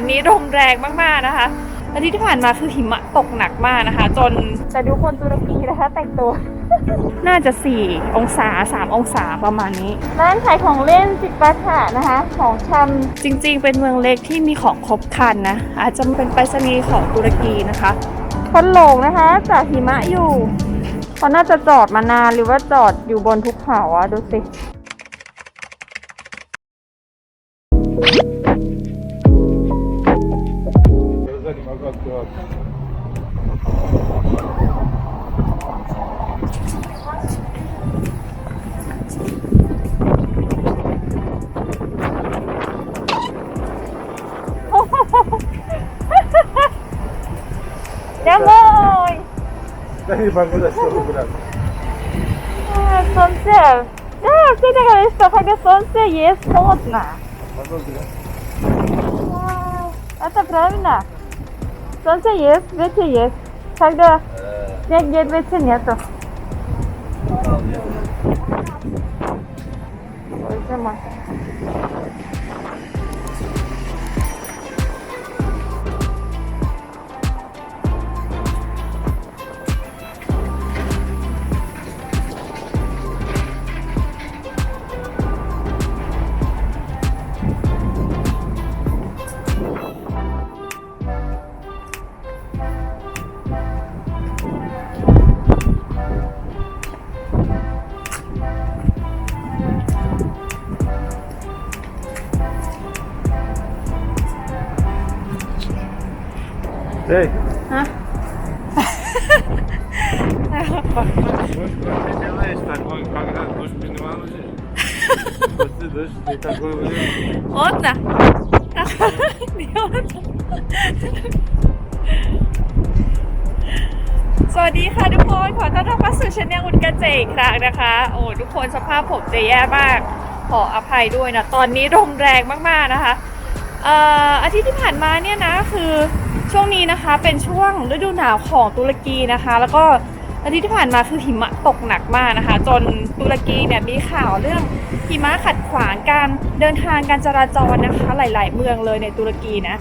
วันนี้ลมแรงมากๆนะคะอาทิตย์ที่ผ่านมาคือหิมะตกหนักมากนะคะ จนจะดูคนตุรกีนะคะ แต่งตัว น่าจะ 4 องศา 3 องศาประมาณนี้ ร้านขายของเล่นจิปาถะนะคะ ของชำจริงๆ เป็นเมืองเล็กที่มีของครบครันนะ อาจจะเป็นไปรษณีย์ของตุรกีนะคะคนหลงนะคะ จากหิมะอยู่เขาน่าจะจอดมานานหรือว่าจอดอยู่บนภูเขาอะดูสิ Домой! Daj mi pan podać to wybrać. А, Солнце. Да, все так говорят, что когда солнце есть холодно. Pan odgra. А, Это правильно. Солнце есть, ветер есть. Когда снег нет, ветер нету. Ой, зима. Ej! Ha? Boş bırak işte tak boy kanka boş benim anlıcı. Boş boş bir tak boy oluyor. Одна. เดี๋ยวสวัสดีค่ะทุกคน ขอต้อนรับเข้าสู่ช anel อุดกระเจอีกครั้งนะคะ โอ้ทุกคนสภาพผมจะแย่มาก ขออภัยด้วยนะ ตอนนี้ลมแรงมากๆนะคะ เอ่ออาทิตย์ที่ผ่านมาเนี่ยนะคือ ช่วงนี้นะคะเป็นช่วงฤดูหนาวของตุรกีนะคะ แล้วก็อาทิตย์ที่ผ่านมาคือหิมะตกหนักมากนะคะ จนตุรกีเนี่ยมีข่าวเรื่องหิมะขัดขวางการเดินทางการจราจรนะคะ หลาย ๆ เมืองเลยในตุรกีนะ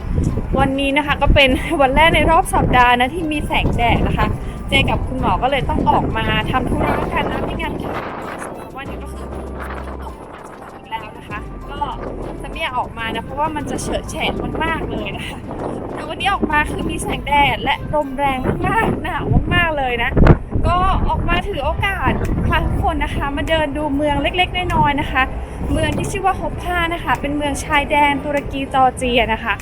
วันนี้นะคะก็เป็นวันแรกในรอบสัปดาห์นะที่มีแสงแดดนะคะ เจกับคุณหมอก็เลยต้องออกมาทำธุระกันนะไม่งั้นค่ะวันนี้ จะไม่อยากออกมานะเพราะว่ามันจะเฉอะแฉะมากๆเลยนะคะแต่วันนี้ออกมาคือมีแสงแดดและลมแรงมากๆหนาวมากๆเลยนะ ก็ออกมาถือโอกาสพาทุกคนนะคะ มาเดินดูเมืองเล็กๆน้อยๆนะคะ เมืองที่ชื่อว่าฮอปพานะคะ เป็นเมืองชายแดนตุรกีจอร์เจียนะคะ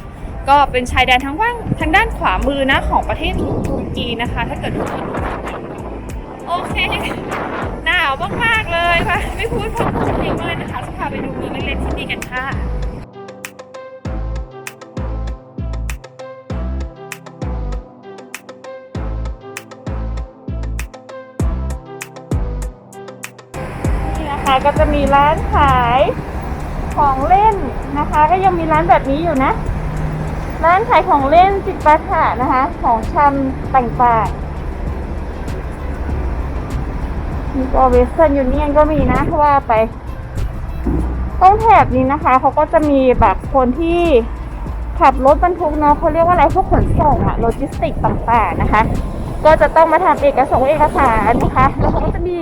ก็เป็นชายแดนทางว่างทางด้านขวามือนะของประเทศตุรกีนะคะ ถ้าเกิดทุกคนโอเค มากๆเลยค่ะ ไม่พูดพร่ำเพลงเลยนะคะจะพาไปดูเมืองเล็กๆที่นี่กันค่ะนี่นะคะก็จะมีร้านขายของเล่นนะคะ ก็ยังมีร้านแบบนี้อยู่นะ ร้านขายของเล่นจิตปาถะนะคะ ของชำต่างๆ มีก็เวสเทิร์นยูเนียนก็มีนะว่าไปตรงแถบนี้นะคะเขาก็จะมีแบบคนที่ขับรถบรรทุกเนาะเขาเรียกว่าอะไรพวกขนส่งอะโลจิสติกต่างๆนะคะ ก็จะต้องมาทำเอกสารเอกสารนะคะแล้วเขาก็จะมี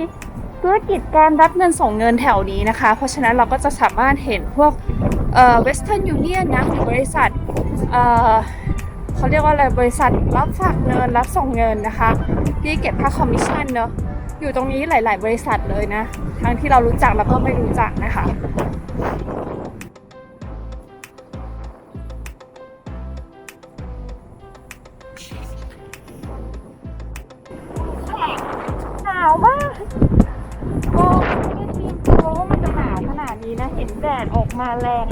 ธุรกิจการรับเงินส่งเงินแถวนี้นะคะ เพราะฉะนั้นเราก็จะสามารถเห็นพวกเอ่อ Western Union นะหรือบริษัทเอ่อเขาเรียกว่าอะไรบริษัทรับฝากเงินรับส่งเงินนะคะ ที่เก็บค่าคอมมิชชั่นเนาะ อยู่ตรงนี้หลาย ๆ บริษัทเลยนะ ทั้งที่เรารู้จักแล้วก็ไม่รู้จักนะคะหนาวมากโอ้ไม่ได้เตรียมตัวว่ามันจะหนาวขนาดนี้นะ เห็นแดดออกมาแรง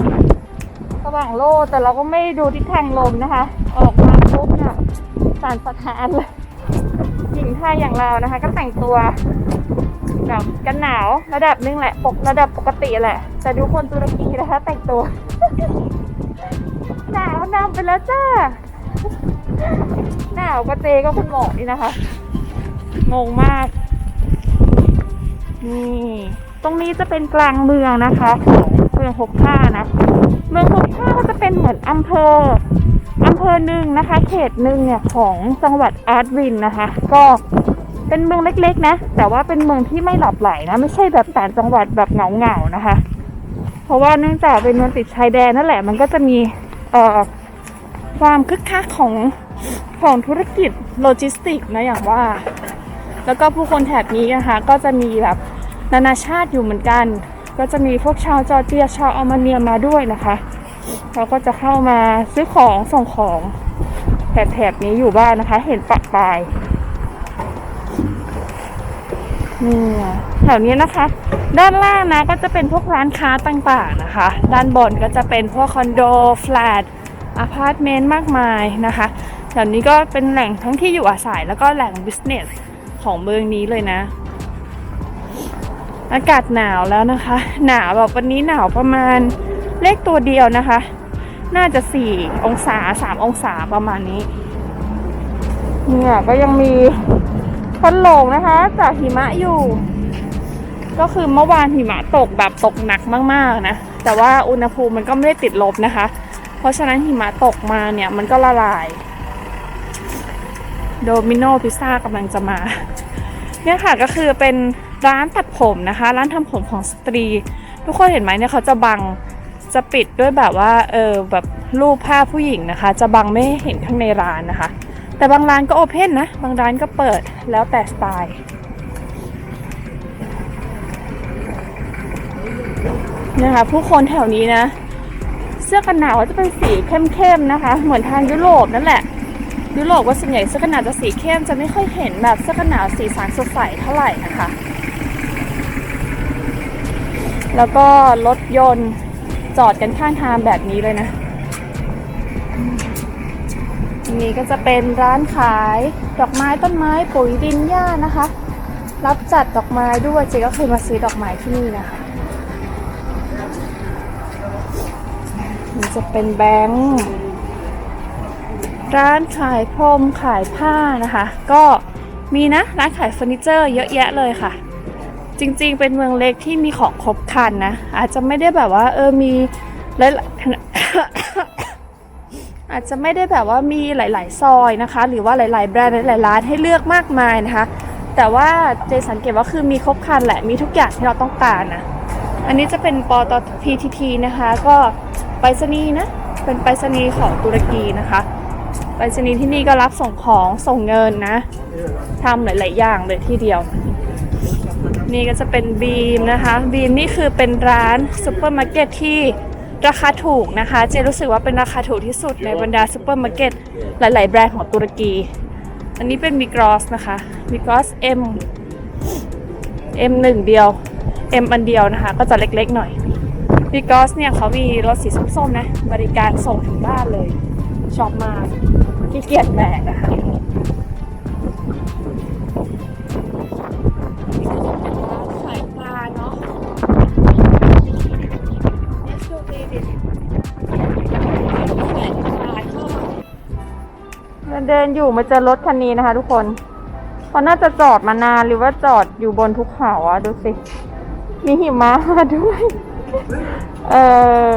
สว่างโลดแต่เราก็ไม่ดูทิศทางลมนะคะ ออกมาปุ๊บเนี่ยสั่นสะท้านเลย ไทยอย่างเรานะคะ ก็แต่งตัวแบบกันหนาวระดับหนึงแหละปกระดับปกติแหละ แต่ดูคนตุรกีนะคะ แต่งตัว หนาวนำไปแล้วจ้า หนาวก็เจก็คุณหมอนี่นะคะ งงมาก นี่ ตรงนี้จะเป็นกลางเมืองนะคะของเมืองฮกค่านะ เมืองฮกค่าก็จะเป็นเหมือนอำเภอ ภอหนึ่งนะคะ เขตหนึ่งเนี่ยของจังหวัดอาร์ตวินนะคะ ก็เป็นเมืองเล็กๆนะ แต่ว่าเป็นเมืองที่ไม่หลับไหลนะ ไม่ใช่แบบต่างจังหวัดแบบเหงาๆนะคะ เพราะว่าเนื่องจากเป็นเมืองติดชายแดนนั่นแหละ มันก็จะมีเอ่อความคึกคักของของธุรกิจโลจิสติกนะอย่างว่า แล้วก็ผู้คนแถบนี้นะคะ ก็จะมีแบบนานาชาติอยู่เหมือนกัน ก็จะมีพวกชาวจอร์เจียชาวอัลมาเนียมาด้วยนะคะ เขาก็จะเข้ามาซื้อของส่งของแถบนี้อยู่บ้านนะคะ เห็นปะปายนี่แถวนี้นะคะ ด้านล่างนะก็จะเป็นพวกร้านค้าต่างๆนะคะ ด้านบนก็จะเป็นพวกคอนโดแฟลตอพาร์ตเมนต์มากมายนะคะแถวนี้ก็เป็นแหล่งทั้งที่อยู่อาศัยแล้วก็แหล่งบิสเนสของเมืองนี้เลยนะ อากาศหนาวแล้วนะคะ หนาวแบบวันนี้หนาวประมาณเลขตัวเดียวนะคะ น่าจะ 4 องศา 3 องศาประมาณนี้ เนี่ยก็ยังมีพันหลงนะคะ จากหิมะอยู่ ก็คือเมื่อวานหิมะตกแบบตกหนักมากๆนะ แต่ว่าอุณหภูมิมันก็ไม่ได้ติดลบนะคะ เพราะฉะนั้นหิมะตกมาเนี่ยมันก็ละลาย โดมิโนพิซซ่ากำลังจะมา เนี่ยค่ะก็คือเป็นร้านตัดผมนะคะ ร้านทำผมของสตรี ทุกคนเห็นไหมเนี่ยเขาจะบัง จะปิดด้วยแบบว่าเออแบบรูปภาพผู้หญิงนะคะ จะบังไม่เห็นข้างในร้านนะคะ แต่บางร้านก็โอเพนนะ บางร้านก็เปิดแล้วแต่สไตล์นะคะผู้คนแถวนี้นะ เสื้อกันหนาวก็จะเป็นสีเข้มๆนะคะ เหมือนทางยุโรปนั่นแหละ ยุโรปก็ส่วนใหญ่เสื้อกันหนาวจะสีเข้มจะไม่ค่อยเห็นแบบเสื้อกันหนาวสีสันสดใสเท่าไหร่นะคะ แล้วก็รถยนต์ จอดกันข้างทางแบบนี้เลยนะนี่ก็จะเป็นร้านขายดอกไม้ต้นไม้ปุ๋ยดินหญ้านะคะ รับจัดดอกไม้ด้วยเจ๊ก็เคยมาซื้อดอกไม้ที่นี่นะคะมันจะเป็นแบงค์ร้านขายพรมขายผ้านะคะ ก็มีนะร้านขายเฟอร์นิเจอร์เยอะแยะเลยค่ะ จริง ๆ เป็นเมืองเล็กที่มีของครบคันนะ อาจจะไม่ได้แบบว่า เออมีหลายอาจจะไม่ได้แบบว่ามีหลาย ๆ ซอยนะคะ หรือว่าหลาย ๆ แบรนด์หลายๆร้านให้เลือกมากมายนะคะ แต่ว่าเจสังเกตว่าคือมีครบคันแหละมีทุกอย่างที่เราต้องการนะอันนี้จะเป็นปตท PTT นะคะ ก็ไปรษณีย์นะเป็นไปรษณีย์ของตุรกีนะคะไปรษณีย์ที่นี่ก็รับส่งของส่งเงินนะทำหลาย ๆ อย่างเลยทีเดียว นี่ก็จะเป็นบีมนะคะบีมนี่คือเป็นร้านซูเปอร์มาร์เก็ตที่ราคาถูกนะคะ เจรู้สึกว่าเป็นราคาถูกที่สุดในบรรดาซูเปอร์มาร์เก็ตหลาย ๆ แบรนด์ของตุรกี อันนี้เป็นมิกรอสนะคะมิกรอส M M หนึ่งเดียว M อันเดียวนะคะ ก็จะเล็ก ๆ หน่อยมิกรอสเนี่ยเขามีรถสีส้ม ๆ นะ บริการส่งถึงบ้านเลยชอบมากขี้เกียจแบกนะคะ เดินอยู่มาเจอรถคันนี้นะคะ ทุกคนเขาน่าจะจอดมานานหรือว่าจอดอยู่บนภูเขาอะดูสิ มีหิมะมาด้วย เออ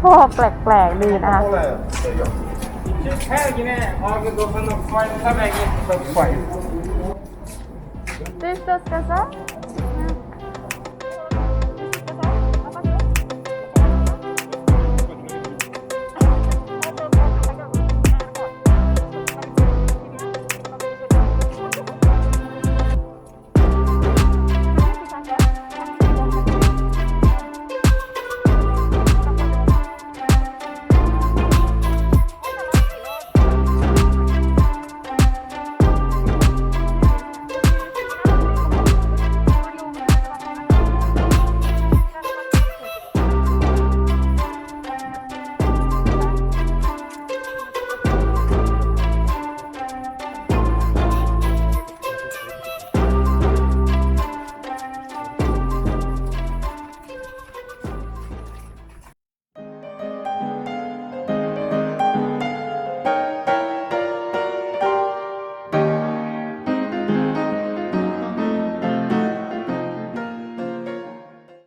พ่อแปลกๆดีนะคะ Her yine Arge Dofan'ın fayda tabii ki